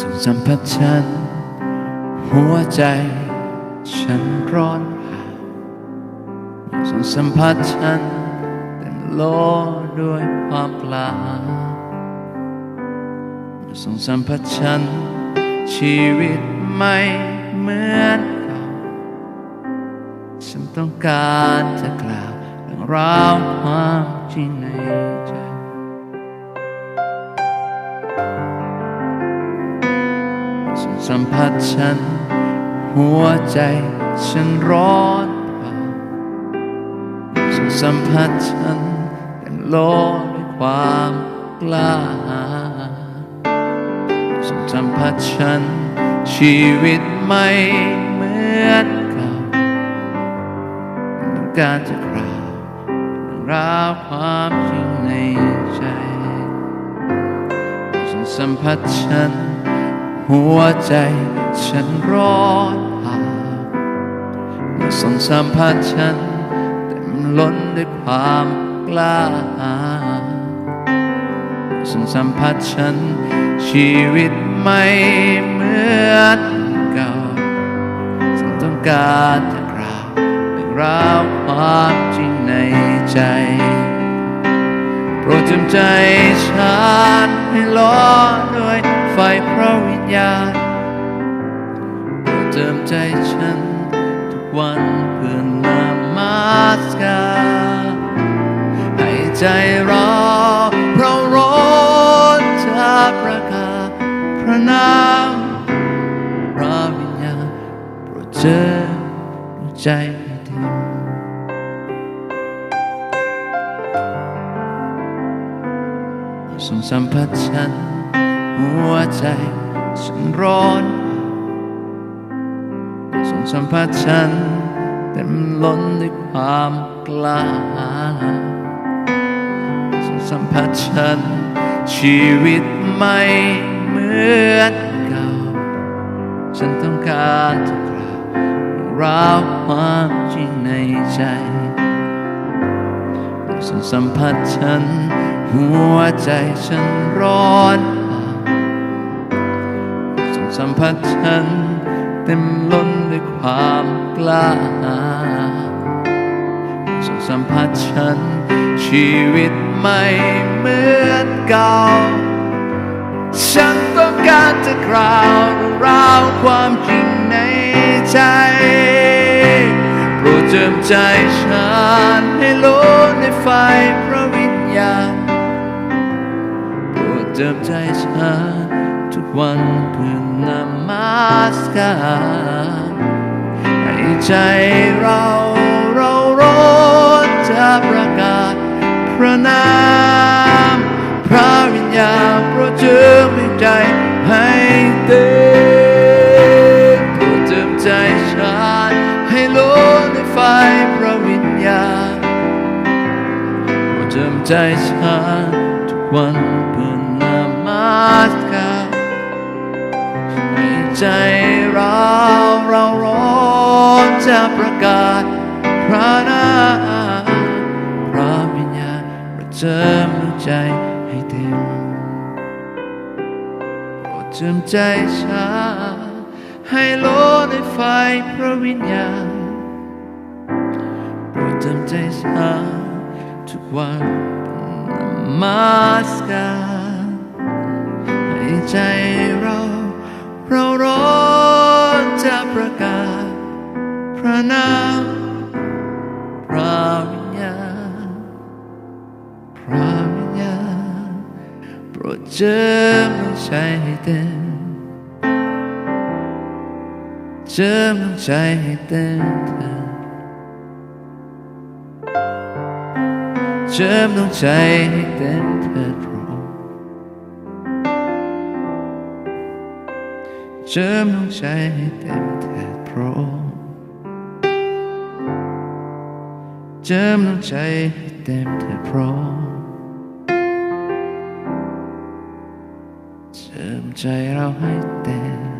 ส่งสัมผัสฉัน หัวใจ ฉันร้อนเผาส่งสัมผัสฉันเต็มโลกด้วยความเปล่าส่งสัมผัสฉัน ชีวิตไม่เหมือนเก่าฉันต้องการจะกล่าวเรื่องราวความจริงใน สัมผัสฉัน หัวใจฉันร้อนเผาส่งสัมผัสฉันเต็มโลกด้วยความกล้าหาญส่งสัมผัสฉัน ชีวิตไม่เหมือนเก่าต้องการจะกล่าวเรื่องราวความจริงในใจฉันสัมผัสฉัน หัวใจฉันร้อนเผาเมื่อสงสัมผัสฉันเต็มล้นด้วยความกล้าหาญเมื่อส่งสัมผัสฉัน ชีวิตไม่เหมือนเก่าฉันต้องการจะกล่าวเรื่องราวความจริงในใจ โปรดจำใจฉันให้ล้อด้วยไฟพระวิญญาณโปรดเติมใจฉันทุกวันเพื่อนมาสการให้ใจเราเพราะร้อนจากประกาศพระนามพระวิญญาณโปรดเจิมใจ ส่งสัมผัสฉัน หัวใจฉันร้อนส่งสัมผัสฉันเต็มล้นด้วยความกล้าหาญส่งสัมผัสฉัน ชีวิตไม่เหมือนเก่า ฉันต้องการจะกล่าวเรื่องราวความจริงในใจส่งสัมผัสฉัน หัวใจฉันร้อนเผาส่งสัมผัสฉันเต็มล้นด้วยความกล้าหาญส่งสัมผัสฉัน ชีวิตไม่เหมือนเก่า ฉันต้องการจะกล่าวเรื่าวความจริงในใจโปรดเจิมใจฉันให้ล้นในไฟพระวิญญาณ เจิมใจฉันทุกวันเพื่อนมัสการให้ใจเราเราร้อนจะประกาศพระนามพระวิญญาณโปรดเจิมให้ใจให้เต็มโปรดเจิมใจฉันให้ล้นในไฟพระวิญญาณโปรดเจิมใจฉันทุกวันเพื่อน มัสกให้ใจเราเราร้อนจะประกาศพระนามพระวิญญาณปรดเจิมดวใจให้เต็มโปรดเจิมใจฉันให้ล้นในไฟพระวิญญาณโปรดเติมใจฉันทุกวันมาสการ ใจเรา เราร้อนจะประกาศ พระนามพระวิญญาณพระวิญญาณโปรดเจิมดวงใจให้เต็มเจิมดวงใจให้เต็มเถิดเจิมดวงใจให้เต็ม เจิมห้องใจให้เต็มเถิดพระองค์เจิมห้องใจให้เต็มเถิดพระองค์เจิมใจเราให้เต็ม